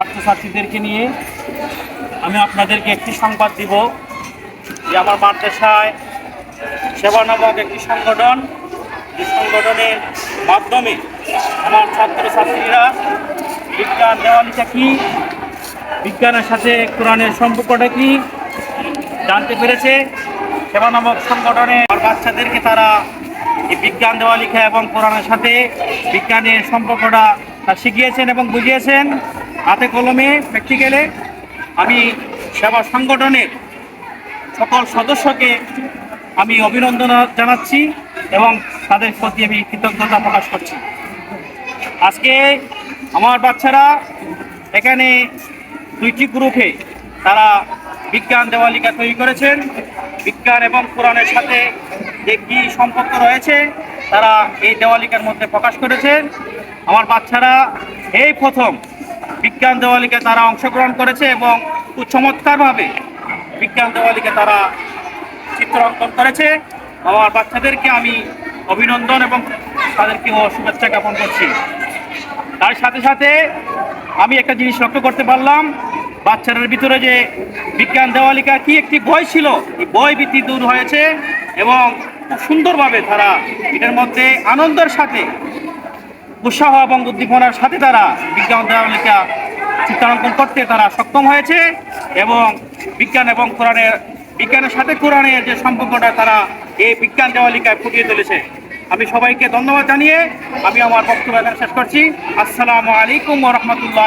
ছাত্রছাত্রীদেরকে নিয়ে আমি আপনাদেরকে একটি সংবাদ দিব যে আমার মাদ্রাসায় সেবা নামক একটি সংগঠন এই সংগঠনের মাধ্যমে আমার ছাত্রছাত্রীরা বিজ্ঞান দেওয়ালিটা কী, বিজ্ঞানের সাথে কোরআনের সম্পর্কটা কী জানতে পেরেছে। সেবা নামক সংগঠনে আমার বাচ্চাদেরকে তারা এই বিজ্ঞান দেওয়া লেখা এবং কোরআনের সাথে বিজ্ঞানের সম্পর্কটা শিখিয়েছেন এবং বুঝিয়েছেন। হাতে কলমে প্র্যাকটিক্যালে আমি সেবা সংগঠনের সকল সদস্যকে আমি অভিনন্দন জানাচ্ছি এবং তাদের প্রতি আমি কৃতজ্ঞতা প্রকাশ করছি। আজকে আমার বাচ্চারা এখানে দুইটি গ্রুপে তারা বিজ্ঞান দেওয়ালিকা তৈরি করেছেন। বিজ্ঞান এবং কোরআনের সাথে যে কী সম্পর্ক রয়েছে তারা এই দেওয়ালিকার মধ্যে প্রকাশ করেছেন। আমার বাচ্চারা এই প্রথম বিজ্ঞান দেওয়ালিকা তারা অংশগ্রহণ করেছে এবং খুব চমৎকারভাবে বিজ্ঞান দেওয়ালিকা তারা চিত্র অঙ্কন করেছে। আমার বাচ্চাদেরকে আমি অভিনন্দন এবং তাদেরকে শুভেচ্ছা জ্ঞাপন করছি। তার সাথে সাথে আমি একটা জিনিস লক্ষ্য করতে পারলাম, বাচ্চাদের ভিতরে যে বিজ্ঞান দেওয়ালিকা কি একটি বই ছিল, এই বই ভীতি দূর হয়েছে এবং খুব সুন্দরভাবে তারা এটার মধ্যে আনন্দের সাথে উৎসাহ এবং উদ্দীপনার সাথে তারা বিজ্ঞান দেওয়ালিকা চিত্রাঙ্কন করতে তারা সক্ষম হয়েছে এবং বিজ্ঞান এবং কোরআনের বিজ্ঞানের সাথে কোরআনের যে সম্পর্কটা তারা এই বিজ্ঞান দেওয়ালিকায় ফুটিয়ে তুলেছে। আমি সবাইকে ধন্যবাদ জানিয়ে আমি আমার বক্তব্য শেষ করছি। আসসালামু আলাইকুম রহমতুল্লাহ